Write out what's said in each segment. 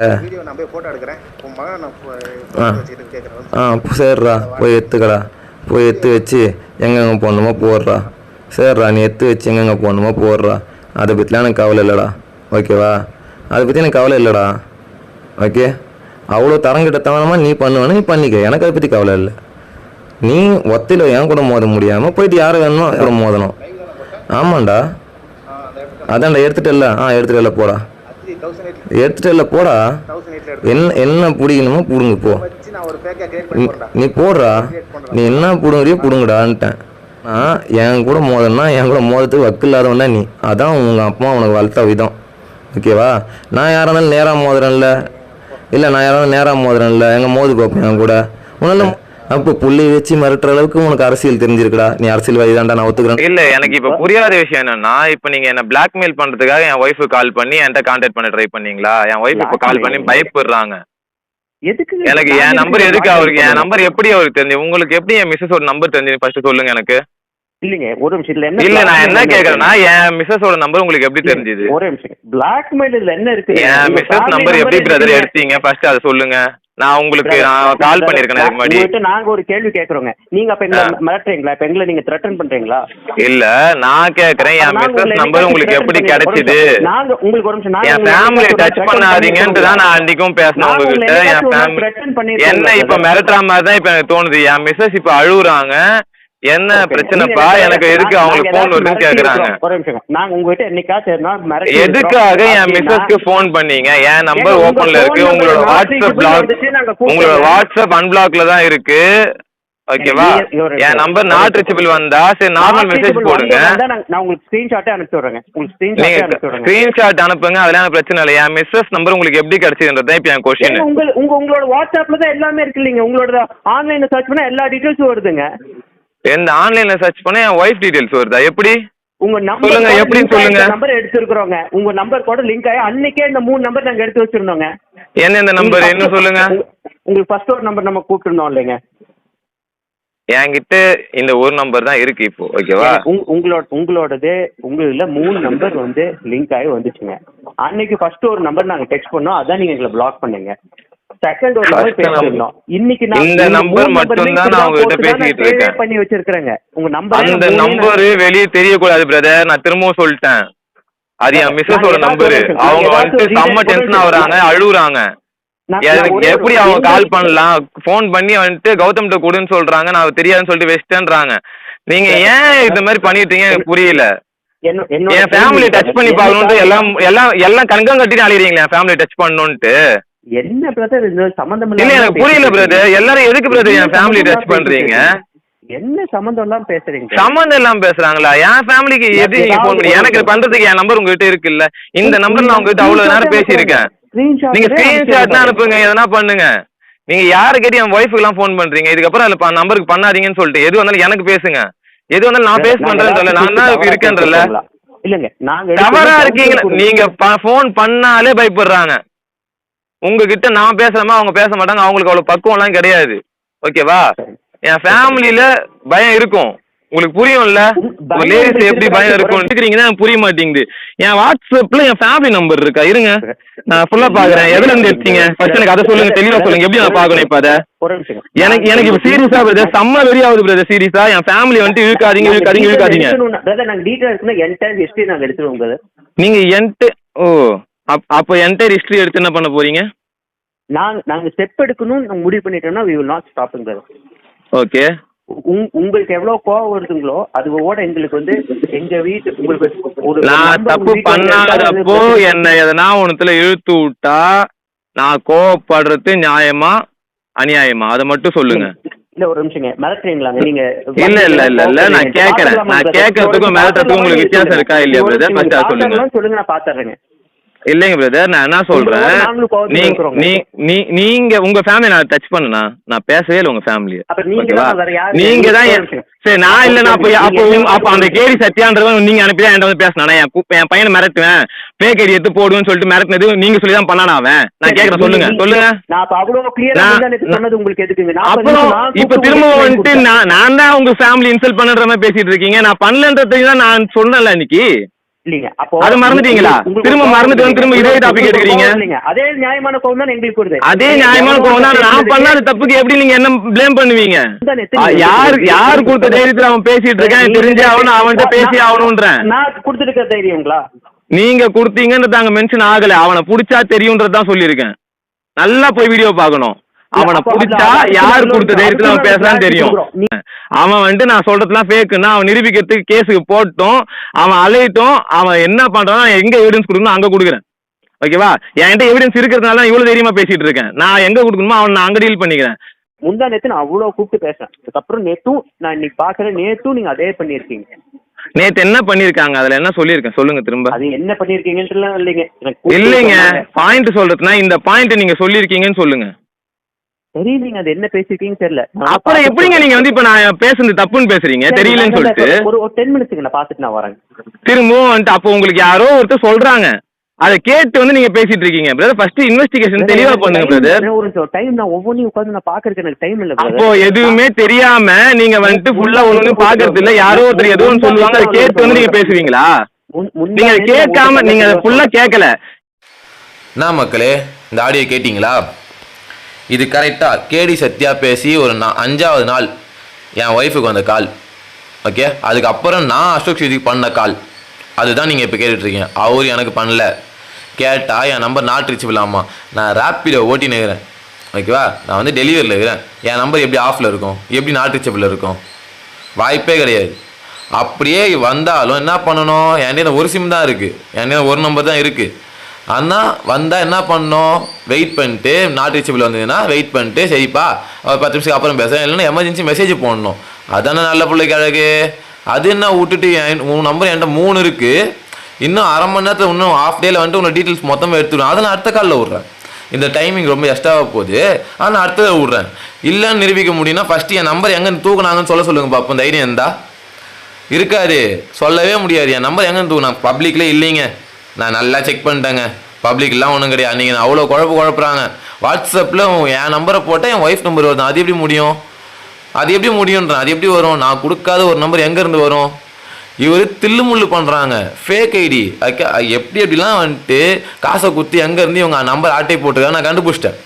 ஆ. சரிடா போய் எடுத்துக்கடா. போய் எடுத்து வச்சு எங்கெங்கே போடணுமோ போடுறா. சரிடா நீ எடுத்து வச்சு எங்கெங்கே போடணுமோ போடுறா. அதை பற்றிலாம் எனக்கு கவலை இல்லைடா. ஓகேவா அதை பற்றி எனக்கு கவலை இல்லைடா. ஓகே அவ்வளோ தரங்கிட்ட தவணமா நீ பண்ணுவேன்னு நீ பண்ணிக்க. எனக்கு அதை பற்றி கவலை இல்லை. நீ ஒத்தையில் என் கூட மோத முடியாமல் போயிட்டு யாரை வேணுமோ கூட மோதணும். ஆமாண்டா. அதான்டா எடுத்துட்டல்ல ஆ எடுத்துட்டல போடா. எடுத்துட்டல போடா. என்ன என்ன பிடிக்கணுமோ பிடுங்க போ. நீ- போடுறா. நீ என்ன பிடுங்குறியோ பிடுங்குடான்ட்டேன். நான் என் கூட மோதனா என் கூட மோதத்துக்கு வக்கு இல்லாதவன் தான் நீ. அதான் உங்கள் அப்பா உனக்கு வளர்த்த விதம். ஓகேவா நான் யாரா இருந்தாலும் நேராக மோதுறேன்ல. இல்லை நான் யாராவது நேராக மோதுறேன்ல. எங்கே மோது பார்ப்பேன் என் கூட? உன்னால அப்போ புள்ளி வச்சு மிரட்டுற அளவுக்கு உனக்கு அரசியல் தெரிஞ்சிருக்குடா. நீ அரசியல்வாதி தான்டா நான் ஒத்துக்கிறேன். இல்ல எனக்கு இப்ப புரியாத விஷயம் என்னன்னா இப்ப நீங்க என்ன பிளாக்மெயில் பண்றதுக்காக என் ஒய்ஃபு கால் பண்ணி என்கிட்ட கான்டாக்ட் பண்ண ட்ரை பண்ணீங்களா? என் ஒய்ஃப் இப்ப கால் பண்ணி பயப்படுறாங்க. எதுக்கு எனக்கு என் நம்பர் எதுக்கு அவருக்கு? என் நம்பர் எப்படி அவருக்கு தெரிஞ்சு உங்களுக்கு எப்படி என் மிஸ்ஸஸோட நம்பர் தெரிஞ்சு? ஃபர்ஸ்ட் சொல்லுங்க எனக்கு. இல்லைங்க ஒரு நிமிஷம் இதுல என்ன இல்ல நான் என்ன கேக்குறேன்னா என் மிஸ்ஸஸோட நம்பர் உங்களுக்கு எப்படி தெரிஞ்சுது? ஒரே நிமிஷம் பிளாக்மெயில் இதுல என்ன இருக்கு? என் மிஸ்ஸஸ் நம்பர் எப்படி number பிரதர். எடுத்தீங்க? ஃபர்ஸ்ட் அதை சொல்லுங்க. நான் உங்களுக்கு நான் கால் பண்ணிருக்கேன் அதுக்கு முன்னாடி. நாங்க ஒரு கேள்வி கேக்குறோங்க. நீங்க அப்ப எங்களை. மிரட்டுறீங்களா? இப்ப எங்களை நீங்க த்ரெட்டன் பண்றீங்களா? இல்ல நான் கேக்குறேன். என் மிஸ்ஸஸ் நம்பர் உங்களுக்கு எப்படி கிடைச்சிது. நாங்க உங்களுக்கு ஒரு நிமிஷம். என் என்னைக்காச்சும் டச் பண்ணாதீங்கன்ட்டு தான் நான் அன்னைக்கும் பேசினேன் உங்ககிட்ட. என் ஃபேமிலி என்ன இப்ப. மிரட்டுற மாதிரி தான் இப்ப எனக்கு தோணுது. என் மிஸ்ஸஸ் இப்ப அழுகுறாங்க. என்ன. பிரச்சனைப்பா எனக்கு எதுக்கு அவங்களுக்கு வருதுன்னு மிரட்டி கேக்குறாங்க. இருக்கோம். ஒரு நிமிஷம். நாங்க உங்ககிட்ட என்னைக்காச்சும் எதுக்காக என் மிஸ்ஸஸ்க்கு ஃபோன் பண்ணீங்க? என் நம்பர் ஓபன்ல இருக்கு. உங்களோட வாட்ஸ்அப் பிளாக். உங்களோட வாட்ஸ்அப் அன்பிளாக்ல தான் இருக்கு. ஓகேவா என் நம்பர் நாட் ரிச்சபிள் வந்தா சரி நார்மல் மெசேஜ் போடுங்க. நான் உங்களுக்கு ஸ்கிரீன்ஷாட்டே விடுறேங்க. உங்களுக்கு ஸ்கிரீன்ஷாட் அனுப்புங்க. அதெல்லாம் பிரச்சனை இல்லை. என் மிஸ்ஸஸ் நம்பர் உங்களுக்கு எப்படி கிடைச்சதுன்றது இப்ப என் கொஸ்டின் உங்க உங்களோட வாட்ஸ்அப்ல தான் எல்லாமே இருக்கு இல்லைங்க. உங்களோட ஆன்லைன்ல சர்ச் பண்ணா எல்லா டீடைல்ஸும் வருதுங்க. எந்த ஆன்லைன்ல சர்ச் பண்ண என் ஒய்ஃப் டீடைல்ஸ் வருதா? எப்படி? உங்க நம்பர் சொல்லுங்க, எப்படின்னு சொல்லுங்க. நம்பர் எடுத்துருக்கோங்க உங்க நம்பர் கூட லிங்க் ஆகி அன்னைக்கே இந்த மூணு நம்பர் நாங்க எடுத்து வச்சிருந்தோங்க. எந்தெந்த நம்பர் என்ன சொல்லுங்க? உங்க- உங்களுக்கு ஃபர்ஸ்ட் ஒரு நம்பர் நம்ம கூப்பிட்டுருந்தோம் இல்லைங்க. என்கிட்ட இந்த ஒரு நம்பர் தான் இருக்கு இப்போ ஓகேவா உங்க- உங்களோட உங்களோடது உங்கள மூணு நம்பர் வந்து லிங்க் ஆகி வந்துச்சுங்க. அன்னைக்கு ஃபர்ஸ்ட் ஒரு நம்பர் நாங்க டெக்ஸ்ட் பண்ணோம் அதான் நீங்க எங்களை பிளாக் பண்ணீங்க. செகண்ட் ஒரு நம்பர் number. பேசிருந்தோம் இன்னைக்கு நான் இந்த number மட்டும் தான் நான் உங்ககிட்ட save இருக்கேன். பண்ணி வச்சிருக்கிறேங்க. உங்க நம்பர் அந்த நம்பர் வெளியே தெரியக்கூடாது பிரதர் நான் திரும்பவும் சொல்லிட்டேன். அது என் மிஸ்ஸஸோட நம்பர் அவங்க வந்துட்டு செம்ம டென்ஷன் ஆகுறாங்க அழுகுறாங்க. எனக்கு எப்படி அவங்க கால் பண்ண பண்ணலாம்? ஃபோன் பண்ணி வந்துட்டு கௌதம்கிட்ட கொடுன்னு சொல்றாங்க. நான் தெரியாதுன்னு சொல்லிட்டு வச்சிட்டேன்றாங்க. நீங்க ஏன் இந்த மாதிரி பண்ணிட்டீங்க? எனக்கு புரியல. என் ஃபேமிலி டச் பண்ணி பார்க்கணுன்ட்டு எல்லாம் எல்லாம் எல்லாம் கண்கம் கட்டிட்டு அழிறீங்களா என் ஃபேமிலி டச் பண்ணணுன்ட்டு. என்ன பிரதர் இது சம்பந்தம் இல்ல எனக்கு புரியல பிரதர் எல்லாரும் எதுக்கு பிரதர் என் ஃபேமிலி டச் பண்றீங்க? என்ன சம்பந்தம் எல்லாம் பேசுறீங்க? சம்மந்தம் இல்லாம பேசுறாங்களா? என் ஃபேமிலிக்கு எது நீங்க ஃபோன் பண்ணி எனக்கு பண்றதுக்கு என் நம்பர் உங்ககிட்ட இருக்குல்ல. இந்த நம்பர் நான் உங்ககிட்ட அவ்வளவு நேரம் பேசியிருக்கேன். நீங்க ஸ்கிரீன்ஷாட் தான் அனுப்புங்க. எதனா பண்ணுங்க. நீங்க யாரு கேட்டு என் ஒய்ஃபுக்கு எல்லாம் ஃபோன் பண்றீங்க. இதுக்கப்புறம் அதுல நம்பருக்கு பண்ணாதீங்கன்னு சொல்லிட்டு எது வந்தாலும் எனக்கு பேசுங்க. எது வந்தாலும் நான் பேச பண்றேன்னு சொல்ல நான் தான் இருக்கேன்றல இல்லங்க நாங்க தவறா இருக்கீங்களா நீங்க ஃபோன் பண்ணாலே பயப்படுறாங்க. உங்ககிட்ட நான் பேசுறமா அவங்க பேச மாட்டாங்க அவங்களுக்கு அவ்வளவு பக்குவம்லாம் கிடையாது ஓகேவா என் ஃபேமிலியில பயம் இருக்கும் உங்களுக்கு புரியும்ல லேடிஸ் எப்படி பயம் ஒரு- இருக்கும் இருக்கிறீங்கன்னா எனக்கு புரிய மாட்டேங்குது என் வாட்ஸ்அப்ல என் ஃபேமிலி நம்பர் இருக்கா இருங்க நான் ஃபுல்லா பாக்குறேன் எதுல இருந்து எடுத்தீங்க ஃபர்ஸ்ட் எனக்கு அதை சொல்லுங்க தெளிவா சொல்லுங்க எப்படி நான் பார்க்கணும் இப்ப அதை எனக்கு எனக்கு இப்ப சீரியஸா பிரதர் செம்ம வெறி ஆகுது பிரதர் சீரியஸா என் ஃபேமிலி வந்துட்டு இழுக்காதீங்க இழுக்காதீங்க இழுக்காதீங்க நாங்க டீடைல் இருக்குன்னா என்டையர் ஹிஸ்டரி நாங்க எடுத்துருவோம் பிரதர் நீங்க என்ட ஓ அப் அப்போ என்டையர் ஹிஸ்டரி எடுத்து என்ன பண்ண போறீங்க? நாங்க நாங்க ஸ்டெப் எடுக்கணும்னு நாங்க முடிவு பண்ணிட்டோம்னா will not stop brother okay உங்- உங்களுக்கு எவ்வளவு கோவம் வருதுங்களோ அதுவோட எங்களுக்கு வந்து எங்க வீட்டு உங்களுக்கு ஒரு நான் தப்பு பண்ணாதப்போ என்ன எதனா ஒண்ணுத்துல இழுத்து விட்டா நான் கோவப்படுறது நியாயமா அநியாயமா? அதை மட்டும் சொல்லுங்க. இல்ல ஒரு நிமிஷங்க. மிரட்டுறீங்களாங்க? நீங்க இல்ல இல்ல இல்ல இல்ல. நான் கேக்குறேன் நான்? கேட்கறதுக்கும் மிரட்டுறதுக்கும் உங்களுக்கு வித்தியாசம் இருக்கா இல்லையா அதை சொல்லுங்க. சொல்லுங்க நான் பாத்துறேங்க இல்லைங்க பிரதர் நான் என்ன சொல்றேன்? நீங்க உங்க ஃபேமிலி நான் டச் பண்ணுனா நான் பேசவே இல்லை உங்க ஃபேமிலி நீங்க தான். சரி நான் இல்ல நான் அப்ப அப்போ அப்ப அந்த கேடி சத்யான்றவன் நீங்க அனுப்பி தான் வந்து பேசினா என் என் பையனை மிரட்டுவேன். பேக்கடி எடுத்து போடுவேன்னு சொல்லிட்டு மிரட்டினது நீங்க சொல்லி தான் பண்ணானா அவன்? நான் கேக்குறேன் சொல்லுங்க சொல்லுங்க. அப்புறம் இப்ப திரும்ப வந்துட்டு. நான் நான் தான் உங்க ஃபேமிலி இன்சல்ட் பண்ணுற மாதிரி பேசிட்டு இருக்கீங்க. நான் பண்ணலன்றதுக்கு தான் நான் சொன்னேன்ல இன்னைக்கு. இல்லைங்க. அப்போ அது மறந்துட்டீங்களா? திரும்ப மறந்துட்டு வந்து திரும்ப இதே கோவம் எடுக்கிறீங்க? இல்லைங்க. அதே நியாயமான கோவம் தான் எங்களுக்கு வருது. அதே நியாயமான கோவம் தான் நான் பண்ணாத தப்புக்கு எப்படி நீங்க என்ன ப்ளேம் பண்ணுவீங்க? யார் யார் கொடுத்த தைரியத்துல அவன் பேசிட்டு இருக்கான்? தெரிஞ்சே அவனும் அவன்கிட்ட பேசி ஆகணும்ன்றேன். நான் கொடுத்துருக்க தைரியங்களா? நீங்க கொடுத்தீங்கன்றது அங்க மென்ஷன் ஆகல. அவனை புடிச்சா தெரியும்ன்றது தான் சொல்லியிருக்கேன். நல்லா போய் வீடியோ பார்க்கணும். அவனை புடிச்சா யார் கொடுத்த தைரியத்துல அவன் பேசுறான்னு தெரியும். அவன் வந்துட்டு நான் சொல்றதுலாம் ஃபேக்குன்னா அவன் நிரூபிக்கிறதுக்கு கேஸுக்கு போட்டோம். அவன் அலையிட்டும் அவன் என்ன பண்றான் எங்க எவிடன்ஸ் கொடுக்கணும் அங்க கொடுக்குறேன். ஓகேவா என்கிட்ட எவிடன்ஸ் இருக்கிறதுனால தான் இவ்வளவு தைரியமா பேசிட்டு இருக்கேன். நான் எங்க கொடுக்கணுமோ அவன் நான் அங்க டீல் பண்ணிக்கிறேன். முந்தா நேத்து நான் அவ்வளவு கூப்பிட்டு பேசுறேன். அதுக்கப்புறம் நேத்தும் நான் இன்னைக்கு பாக்குறேன் நேத்தும் நீங்க அதே பண்ணிருக்கீங்க நேத்து என்ன பண்ணிருக்காங்க அதுல என்ன சொல்லியிருக்கேன்? சொல்லுங்க திரும்ப. அது என்ன பண்ணிருக்கீங்கன்றலாம் இல்லைங்க. இல்லைங்க. பாயிண்ட் சொல்றதுனா இந்த பாயிண்ட் நீங்க சொல்லியிருக்கீங்கன்னு சொல்லுங்க. தெரியலீங்க அது என்ன பேசிருக்கீங்கன்னு தெரியல. நான் அப்புறம் எப்படிங்க நீங்க வந்து இப்ப நான் பேசுனது தப்புன்னு பேசுறீங்க? தெரியலன்னு நான் சொல்லிட்டு. ஒரு ஒரு டென் மினிட்ஸ்க்கு நான் பார்த்துட்டு நான் வரேன். திரும்பவும் வந்துட்டு அப்போ உங்களுக்கு யாரோ ஒருத்தர் சொல்றாங்க. அதை கேட்டு வந்து நீங்க பேசிட்டு இருக்கீங்க. பிரதர் ஃபர்ஸ்ட் இன்வெஸ்டிகேஷன் தெளிவா பண்ணுங்க பிரதர் ஒரு டைம் நான் ஒவ்வொன்றையும் உட்காந்து நான் பாக்குறதுக்கு எனக்கு டைம் இல்ல அப்போ எதுவுமே தெரியாம நீங்க வந்துட்டு ஃபுல்லா ஒண்ணு பாக்குறது இல்ல. யாரோ ஒருத்தர் ஏதோ ஒன்று சொல்லுவாங்க அதை கேட்டு வந்து நீங்க பேசுவீங்களா? நீங்க கேட்காம நீங்க அதை ஃபுல்லா கேட்கல. என்ன மக்களே இந்த ஆடியோ கேட்டிங்களா? இது கரெக்டாக கேடி சத்யா பேசி ஒரு நான் அஞ்சாவது நாள் என் ஒய்ஃபுக்கு வந்த கால். ஓகே அதுக்கப்புறம் நான் அசோக் ஸ்ருதிக்கு பண்ண கால். அதுதான் நீங்கள் இப்போ கேட்டுட்ருக்கீங்க. அவர் எனக்கு பண்ணல. கேட்டால் என் நம்பர் நாட் ரீச்சபிள் ஆமாம் நான் ரேப்பிடோ ஓட்டின்னு இருக்கிறேன். ஓகேவா நான் வந்து டெலிவரியில் இருக்கிறேன். என் நம்பர் எப்படி ஆஃபில் இருக்கும்? எப்படி நாட் ரீச்சபிள் இருக்கும்? வாய்ப்பே கிடையாது. அப்படியே வந்தாலும் என்ன பண்ணணும்? என்கிட்ட ஒரு சிம் தான் இருக்குது என்கிட்ட ஒரு நம்பர் தான் இருக்குது ஆனால் வந்தால் என்ன பண்ணோம்? வெயிட் பண்ணிட்டு நாட் ரீச்சபிள் வந்ததுன்னா வெயிட் பண்ணிட்டு சரிப்பா. ஒரு பத்து நிமிஷத்துக்கு அப்புறம் பேசுகிறேன் இல்லைன்னா எமர்ஜென்சி மெசேஜ் போடணும். அதானே நல்ல பிள்ளைக்கு அழகு அது என்ன விட்டுட்டு என் உன் நம்பர் என்கிட்ட மூணு இருக்குது இன்னும் அரை மணி நேரத்தில் இன்னும் ஆஃப் டேயில் வந்துட்டு உன்னோட டீட்டெயில்ஸ் மொத்தமாக எடுத்துடும் அதை நான் அடுத்த காலில் விட்றேன். இந்த டைமிங் ரொம்ப எக்ஸ்ட்ராவாக போகுது. ஆனால் நான் அடுத்ததை விட்றேன். இல்லைன்னு நிரூபிக்க முடியும்னா ஃபஸ்ட்டு என் நம்பர் எங்கே தூக்குனாங்கன்னு சொல்ல சொல்லுங்க பார்ப்போம் தைரியம் இருந்தா? இருக்காது. சொல்லவே முடியாது. என் நம்பர் எங்கே தூக்குனா பப்ளிக்கில் இல்லைங்க. நான் நல்லா செக் பண்ணிட்டேங்க. பப்ளிக்லாம் ஒன்றும் கிடையாது. நீங்கள் அவ்வளோ குழப்பு குழப்புறாங்க. வாட்ஸ்அப்பில் என் நம்பரை போட்டால் என் ஒய்ஃப் நம்பர் வருது. அது எப்படி முடியும்? அது எப்படி முடியுன்றேன் அது எப்படி வரும்? நான் கொடுக்காத ஒரு நம்பர் எங்கேருந்து வரும்? இவர் தில்லுமுள்ளு பண்ணுறாங்க ஃபேக் ஐடி எப்படி எப்படிலாம் வந்துட்டு காசை குத்தி எங்கேருந்து இவங்க நம்பர் ஆட்டை போட்டுருக்காங்க நான் கண்டுபிடிச்சிட்டேன்.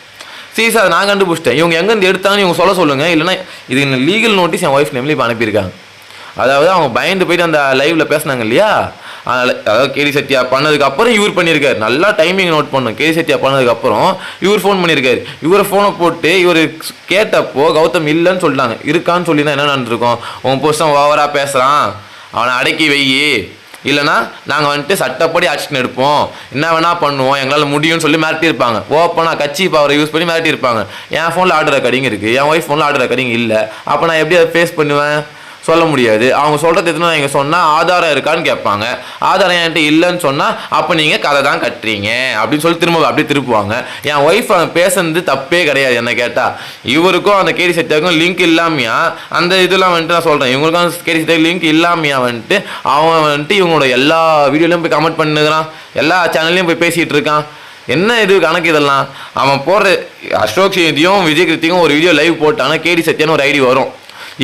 சீசா நான் கண்டுபிடிச்சிட்டேன். இவங்க எங்கேருந்து எடுத்தாங்கன்னு இவங்க சொல்ல சொல்லுங்கள் இல்லைன்னா இது லீகல் நோட்டீஸ் என் ஒய்ஃப் நேம்லேயே இப்போ அனுப்பியிருக்காங்க. அதாவது அவங்க பயந்து போயிட்டு அந்த லைவில் பேசுனாங்க இல்லையா? அதனால் அதாவது கேடி சத்யா பண்ணதுக்கப்புறம் இவர் பண்ணியிருக்காரு. நல்லா டைமிங் நோட் பண்ணும் கேடி சத்யா பண்ணதுக்கப்புறம் இவர் ஃபோன் பண்ணியிருக்காரு. இவரை ஃபோனை போட்டு இவர் கேட்டப்போ கௌதம் இல்லைன்னு சொல்லிட்டாங்க. இருக்கான்னு சொல்லி தான் என்ன நடந்திருக்கும்? உன் புருஷன் ஓவராக பேசுகிறான் அவனை அடக்கி வெய்யி இல்லைன்னா நாங்கள் வந்துட்டு சட்டப்படி ஆக்ஷன் எடுப்போம். என்ன வேணால் பண்ணுவோம். எங்களால் முடியும்னு சொல்லி மிரட்டியிருப்பாங்க. ஓப்பனாக கட்சி பவரை யூஸ் பண்ணி மிரட்டியிருப்பாங்க. என் ஃபோனில் ஆர்டர் ரெக்கார்டிங் இருக்குது என் ஒய்ஃப் ஃபோனில் ஆர்டர் ரெக்கார்டிங் இல்லை. அப்போ நான் எப்படி அதை ஃபேஸ் பண்ணுவேன்? சொல்ல முடியாது. அவங்க சொல்கிறது எதுனா எங்க சொன்னால் ஆதாரம் இருக்கான்னு கேட்பாங்க. ஆதாரம் என்கிட்ட இல்லைன்னு சொன்னால் அப்போ நீங்கள் கதை தான் கட்டுறீங்க. அப்படின்னு சொல்லி திரும்ப அப்படியே திருப்புவாங்க. என் ஒய்ஃப் அவன் பேசுனது தப்பே கிடையாது என்ன கேட்டால் இவருக்கும் அந்த கேடி சத்தியாவுக்கும் லிங்க் இல்லாமையா? அந்த இதெல்லாம் வந்துட்டு நான் சொல்கிறேன் இவங்களுக்கும் அந்த கேடி சத்தியாக லிங்க் இல்லாமையா வந்துட்டு அவன் வந்துட்டு இவங்களோட எல்லா வீடியோலையும் போய் கமெண்ட் பண்ணுகிறான். எல்லா சேனல்லையும் போய் பேசிகிட்டு இருக்கான். என்ன இது கணக்கு இதெல்லாம்? அவன் போடுற அசோக் சேதியும் விஜய் கிருத்தியும் ஒரு வீடியோ லைவ் போட்டானா கேடி சத்யான்னு ஒரு ஐடி வரும்.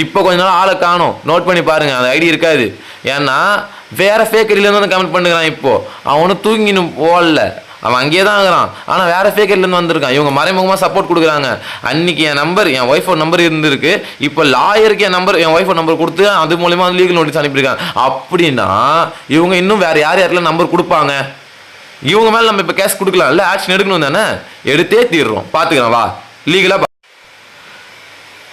இப்போ கொஞ்ச நாள் ஆளை காணும். நோட் பண்ணி பாருங்க அந்த ஐடி இருக்காது. ஏன்னா வேற ஃபேக்கரியிலேருந்து வந்து கமெண்ட் பண்ணுறான் இப்போ. அவனும் தூங்கினும் போடல அவன் அங்கேயே தான் ஆகிறான் ஆனால் வேற ஃபேக்கரிலேருந்து வந்திருக்கான். இவங்க மறைமுகமாக சப்போர்ட் கொடுக்குறாங்க. அன்னைக்கு என் நம்பர் என் ஒய்ஃபோட நம்பர் இருந்திருக்கு. இப்போ லாயருக்கு என் நம்பர் என் ஒய்ஃபோட நம்பர் கொடுத்து அது மூலியமா லீகல் நோட்டீஸ் அனுப்பியிருக்காங்க. அப்படின்னா இவங்க இன்னும் வேற யார் யாரெல்லாம் நம்பர் கொடுப்பாங்க? இவங்க மேலே நம்ம இப்போ கேஸ் கொடுக்கலாம் ஆக்ஷன் எடுக்கணும் தானே? எடுத்தே தீர்றோம். பார்த்துக்கலாம் வா. லீகலாக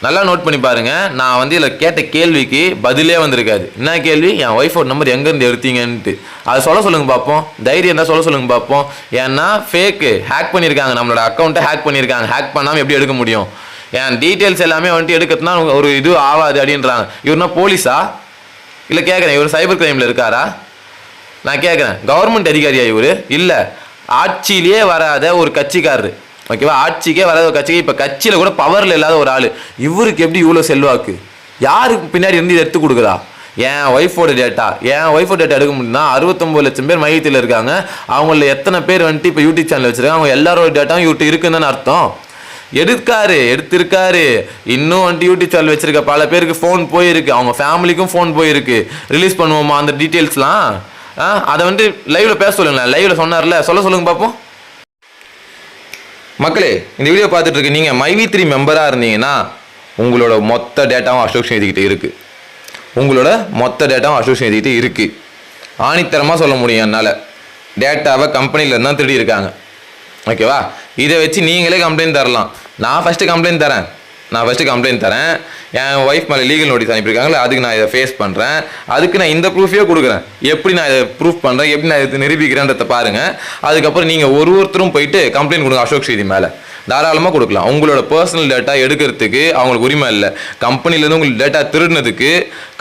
நல்லா நோட் பண்ணி பாருங்க. நான் வந்து இதில் கேட்ட கேள்விக்கு பதிலே வந்திருக்காது. என்ன கேள்வி? என் ஒய்ஃபோட நம்பர் எங்கேருந்து எடுத்தீங்கன்ட்டு அதை சொல்ல சொல்லுங்கள் பார்ப்போம் தைரியம் இருந்தால் சொல்ல சொல்லுங்கள் பார்ப்போம் ஏன்னா ஃபேக்கு ஹேக் பண்ணியிருக்காங்க நம்மளோட அக்கௌண்ட்டை ஹேக் பண்ணியிருக்காங்க ஹேக் பண்ணாமல் எப்படி எடுக்க முடியும்? என் டீட்டெயில்ஸ் எல்லாமே வந்துட்டு எடுக்கிறதுனா ஒரு இது ஆகாது அப்படின்றாங்க. இவருனா போலீஸா? இல்லை கேட்குறேன் இவர் சைபர் கிரைமில் இருக்காரா? நான் கேட்குறேன் கவர்மெண்ட் அதிகாரியா இவர்? இல்லை. ஆட்சியிலேயே வராத ஒரு கட்சிக்காரரு. ஓகேவா ஆட்சிக்கே வராத ஒரு கட்சிக்கு இப்போ கட்சியில் கூட பவரில் இல்லாத ஒரு ஆள். இவருக்கு எப்படி இவ்வளோ செல்வாக்கு? யாருக்கு பின்னாடி இருந்து இதை எடுத்து கொடுக்குறா என் ஒய்ஃபோட டேட்டா என் ஒய்ஃபோட டேட்டா எடுக்க முடியும்னா அறுபத்தொம்பது லட்சம் பேர் மையத்தில் இருக்காங்க. அவங்கள எத்தனை பேர் வந்துட்டு இப்போ யூடியூப் சேனல் வச்சுருக்காங்க? அவங்க எல்லாரோட டேட்டாவும் இவர்கிட்ட இருக்குன்னு அர்த்தம். எடுக்காரு எடுத்திருக்காரு. இன்னும் வந்துட்டு யூடியூப் சேனல் வச்சிருக்க பல பேருக்கு ஃபோன் போயிருக்கு. அவங்க ஃபேமிலிக்கும் ஃபோன் போயிருக்கு. ரிலீஸ் பண்ணுவோமா அந்த டீட்டெயில்ஸ்லாம் ஆ அதை வந்துட்டு லைவில் பேச சொல்லுங்களேன். லைவில் சொன்னார்ல. சொல்ல சொல்லுங்க பார்ப்போம் மக்களே இந்த வீடியோ பார்த்துட்டு இருக்கு நீங்கள் மைவி த்ரீ மெம்பராக இருந்தீங்கன்னா உங்களோட மொத்த டேட்டாவும் அசோக் எழுதிக்கிட்டு இருக்குது உங்களோட மொத்த டேட்டாவும் அசோக் எழுதிக்கிட்டு இருக்குது ஆணித்தரமாக சொல்ல முடியும் என்னால். டேட்டாவை கம்பெனியில் தான் திருடி இருக்காங்க ஓகேவா இதை வச்சு நீங்களே கம்ப்ளைண்ட் தரலாம். நான் ஃபஸ்ட்டு கம்ப்ளைண்ட் தரேன். நான் ஃபஸ்ட்டு கம்ப்ளைண்ட் தரேன். என் ஒய்ஃப் மேலே லீகல் நோட்டீஸ் அனுப்பியிருக்காங்களே அதுக்கு நான் இதை ஃபேஸ் பண்ணுறேன் அதுக்கு நான் இந்த ப்ரூஃபே கொடுக்குறேன். எப்படி நான் இதை ப்ரூஃப் பண்ணுறேன் எப்படி நான் இதை நிரூபிக்கிறேன்றத பாருங்கள் அதுக்கப்புறம் நீங்கள் ஒரு ஒருத்தரும் போயிட்டு கம்ப்ளைண்ட் கொடுங்க அசோக் ஸ்ரீதி மேலே. தாராளமாக கொடுக்கலாம். உங்களோட பர்சனல் டேட்டா எடுக்கிறதுக்கு அவங்களுக்கு உரிமை இல்லை. கம்பெனிலேருந்து உங்களுக்கு டேட்டா திருடினதுக்கு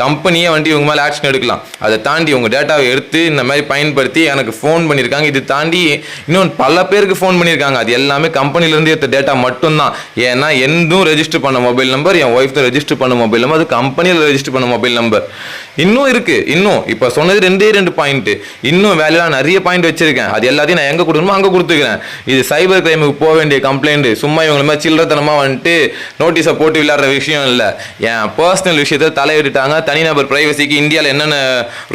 கம்பெனியே வண்டி இவங்க மேலே ஆக்ஷன் எடுக்கலாம். அதை தாண்டி உங்கள் டேட்டாவை எடுத்து இந்த மாதிரி பயன்படுத்தி எனக்கு ஃபோன் பண்ணியிருக்காங்க இது தாண்டி இன்னும் பல பேருக்கு ஃபோன் பண்ணியிருக்காங்க அது எல்லாமே கம்பெனிலேருந்து எடுத்த டேட்டா மட்டும்தான். ஏன்னா எந்தும் ரெஜிஸ்டர் பண்ண மொபைல் நம்பர் என் ஒய்ஃப் தான் ரெஜிஸ்டர் பண்ண மொபைல் நம்பர் அது கம்பெனியில் ரெஜிஸ்டர் பண்ண மொபைல் நம்பர் இன்னும் இருக்கு இன்னும். இப்போ சொன்னது ரெண்டே ரெண்டு பாயிண்ட் இன்னும் வேலையெல்லாம் நிறைய பாயிண்ட் வச்சிருக்கேன். அது எல்லாத்தையும் நான் எங்கே கொடுக்கணுமோ அங்கே கொடுத்துக்கிறேன். இது சைபர் கிரைமுக்கு போக வேண்டிய கம்ப்ளைண்ட் சும்மா இவங்க மாதிரி சில்லறத்தனமாக வந்துட்டு நோட்டீஸை போட்டு விளையாடுற விஷயம் இல்லை. என் பர்சனல் விஷயத்தை தலையிட்டுட்டாங்க. தனிநபர் பிரைவசிக்கு இந்தியாவில் என்னென்ன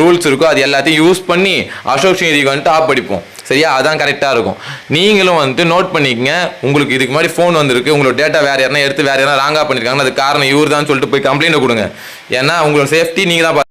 ரூல்ஸ் இருக்கோ அது எல்லாத்தையும் யூஸ் பண்ணி அசோக் சிங்கிக்கு வந்துட்டு ஆப் அடிப்போம். சரியா? அதான் கரெக்டாக இருக்கும். நீங்களும் வந்துட்டு நோட் பண்ணிக்கங்க. உங்களுக்கு இதுக்கு மாதிரி ஃபோன் வந்திருக்கு. உங்களோட டேட்டா வேறு யாருனா எடுத்து வேறு யாரா ராங்காக பண்ணியிருக்காங்க அது காரணம் இவர் தான் சொல்லிட்டு போய் கம்ப்ளைண்ட் கொடுங்க. ஏன்னா உங்களோட சேஃப்டி நீங்கள் தான்